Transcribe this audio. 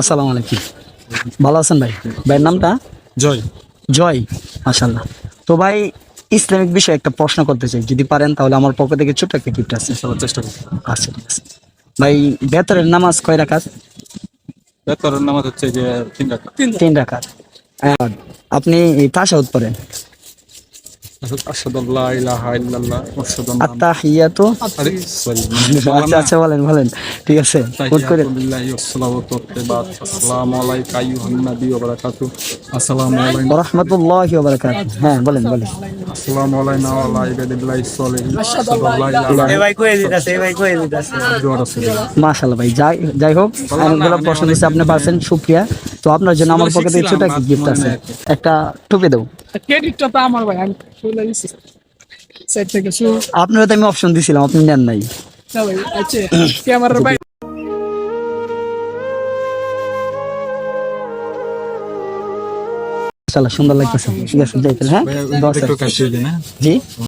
আসসালামু আলাইকুম ভালো আছেন ভাই? ভাইয়ের নামটা? জয়। জয় মাশাল্লাহ তো ভাই ইসলামিক বিষয়ে একটা প্রশ্ন করতে চাই। যদি পারেন তাহলে আমার পক্ষ থেকে ছোট একটা গিফট আছে। চেষ্টা করব। আচ্ছা ঠিক আছে। ভাই বেতরের নামাজ কয় রাকাত? বেতরের নামাজ হচ্ছে যে তিন রাকাত। তিন আর আপনি তাশাহুদ পড়েন? আচ্ছা আচ্ছা বলেন বলেন ঠিক আছে করে রহমতুল্লাহি হ্যাঁ বলেন বলেন আসসালামু আলাইনা ওয়া আলা ইবাদিল্লাহি সলিহিন আশহাদু আল্লা ইলাহা ইল্লাল্লাহ মাশাআল্লাহ ভাই যাই যাই হোক অনেকগুলো প্রশ্ন দিচ্ছে আপনি পারছেন শুক্রিয়া তো আপনার জন্য আমার পক্ষ থেকে ছোট একটা গিফট আছে। একটা টুপি দেবো। ক্রেডিটটা তো আমার ভাই আমি চলে গেছি সাইড থেকে শু আপনার তো আমি অপশন দিছিলাম আপনি নেন নাই। না ভাই আছে। ক্যামেরার ভাই সুন্দর লাগতেছে। ঠিক আছে যাই হ্যাঁ? দশ একটু কাছে দিন হ্যাঁ? জি?